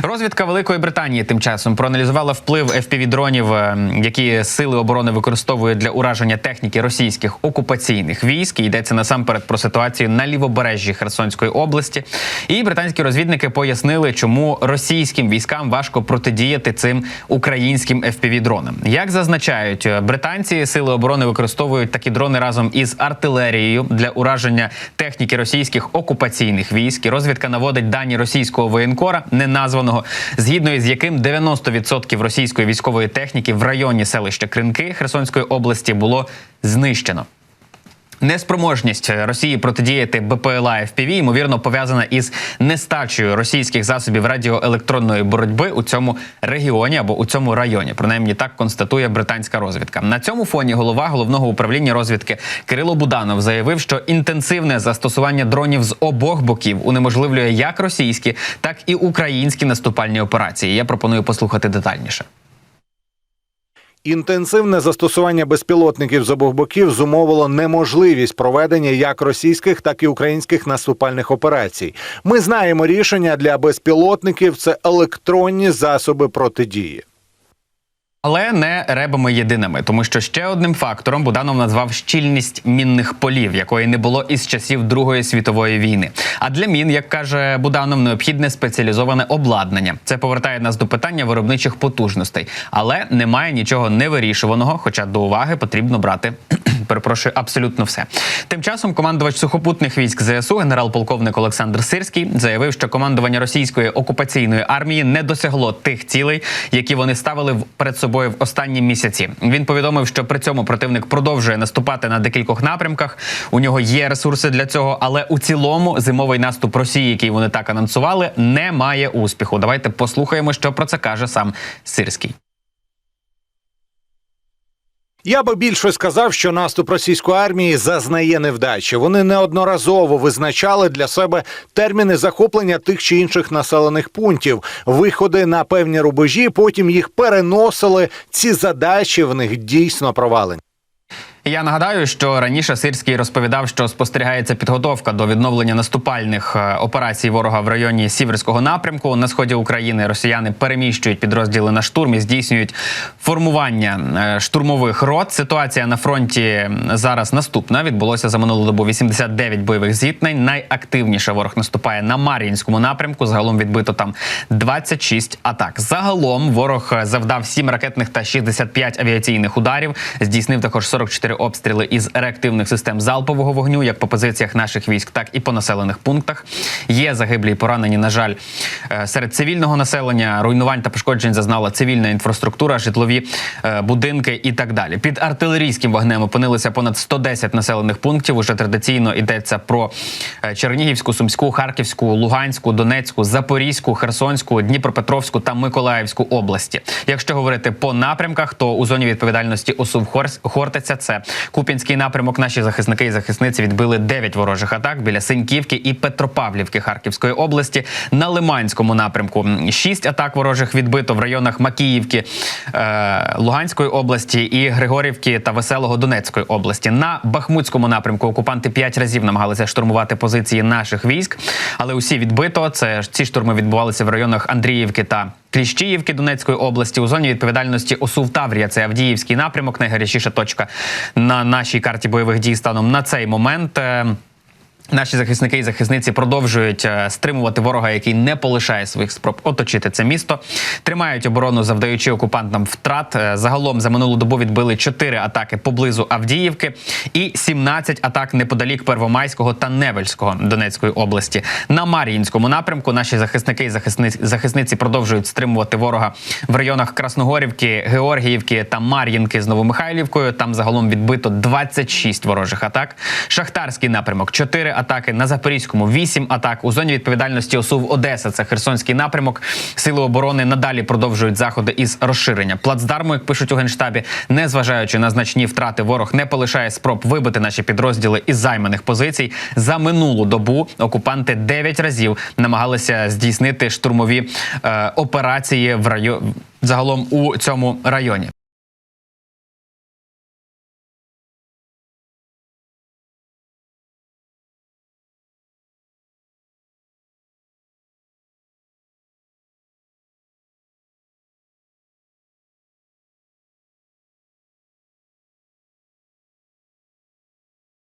Розвідка Великої Британії тим часом проаналізувала вплив FPV-дронів, е, які сили оборони використовують для ураження техніки російських окупаційних військ. Йдеться насамперед про ситуацію на лівобережжі Херсонської області. І британські розвідники пояснили, чому російським військам важко протидіяти цим українським FPV-дронам. Як зазначають е, британці, сили оборони використовують такі дрони разом із артилерією для ураження техніки російських окупаційних військ. І розвідка наводить дані російського воєнкора, не названого, згідно із яким 90% російської військової техніки в районі селища Кринки Херсонської області було знищено. Неспроможність Росії протидіяти БПЛА FPV, ймовірно пов'язана із нестачею російських засобів радіоелектронної боротьби у цьому регіоні або у цьому районі. Принаймні так констатує британська розвідка. На цьому фоні голова головного управління розвідки Кирило Буданов заявив, що інтенсивне застосування дронів з обох боків унеможливлює як російські, так і українські наступальні операції. Я пропоную послухати детальніше. Інтенсивне застосування безпілотників з обох боків зумовило неможливість проведення як російських, так і українських наступальних операцій. Ми знаємо рішення для безпілотників це електронні засоби протидії. Але не ребами єдиними, тому що ще одним фактором Буданов назвав щільність мінних полів, якої не було із часів Другої світової війни. А для мін, як каже Буданов, необхідне спеціалізоване обладнання. Це повертає нас до питання виробничих потужностей, але немає нічого невирішуваного, хоча до уваги потрібно брати. Перепрошую, абсолютно все. Тим часом командувач сухопутних військ ЗСУ, генерал-полковник Олександр Сирський, заявив, що командування російської окупаційної армії не досягло тих цілей, які вони ставили перед собою в останні місяці. Він повідомив, що при цьому противник продовжує наступати на декількох напрямках. У нього є ресурси для цього, але у цілому зимовий наступ Росії, який вони так анонсували, не має успіху. Давайте послухаємо, що про це каже сам Сирський. Я би більше сказав, що наступ російської армії зазнає невдачі. Вони неодноразово визначали для себе терміни захоплення тих чи інших населених пунктів, виходи на певні рубежі. Потім їх переносили. Ці задачі в них дійсно провалені. Я нагадаю, що раніше Сирський розповідав, що спостерігається підготовка до відновлення наступальних е, операцій ворога в районі Сіверського напрямку на сході України. Росіяни переміщують підрозділи на штурм і здійснюють формування е, штурмових рот. Ситуація на фронті зараз наступна. Відбулося за минулу добу 89 бойових зіткнень. Найактивніше ворог наступає на Мар'їнському напрямку. Загалом відбито там 26 атак. Загалом ворог е, завдав 7 ракетних та 65 авіаційних ударів. Здійснив також 44 обстріли із реактивних систем залпового вогню, як по позиціях наших військ, так і по населених пунктах. Є загиблі і поранені. На жаль, е, серед цивільного населення руйнувань та пошкоджень зазнала цивільна інфраструктура, житлові е, будинки і так далі. Під артилерійським вогнем опинилися понад 110 населених пунктів. Уже традиційно йдеться про е, Чернігівську, Сумську, Харківську, Луганську, Донецьку, Запорізьку, Херсонську, Дніпропетровську та Миколаївську області. Якщо говорити по напрямках, то у зоні відповідальності ОСУВ Хортиця це Куп'янський напрямок. Наші захисники і захисниці відбили 9 ворожих атак біля Синьківки і Петропавлівки Харківської області. На Лиманському напрямку 6 атак ворожих відбито в районах Макіївки е, Луганської області і Григорівки та Веселого Донецької області. На Бахмутському напрямку окупанти 5 разів намагалися штурмувати позиції наших військ, але усі відбито. Це ці штурми відбувалися в районах Андріївки та Кліщіївки Донецької області у зоні відповідальності ОСУВ Таврія. Це Авдіївський напрямок, найгарячіша точка на нашій карті бойових дій станом на цей момент. Наші захисники і захисниці продовжують е, стримувати ворога, який не полишає своїх спроб оточити це місто. Тримають оборону, завдаючи окупантам втрат. Е, Загалом за минулу добу відбили 4 атаки поблизу Авдіївки і 17 атак неподалік Первомайського та Невельського Донецької області. На Мар'їнському напрямку наші захисники і захисниці, продовжують стримувати ворога в районах Красногорівки, Георгіївки та Мар'їнки з Новомихайлівкою. Там загалом відбито 26 ворожих атак. Шахтарський напрямок 4 атаки. На Запорізькому 8 атак. У зоні відповідальності ОСУВ Одеса. Це Херсонський напрямок. Сили оборони надалі продовжують заходи із розширення плацдарму, як пишуть у генштабі, незважаючи на значні втрати, ворог не полишає спроб вибити наші підрозділи із займаних позицій. За минулу добу окупанти 9 разів намагалися здійснити штурмові е, операції в районі загалом у цьому районі.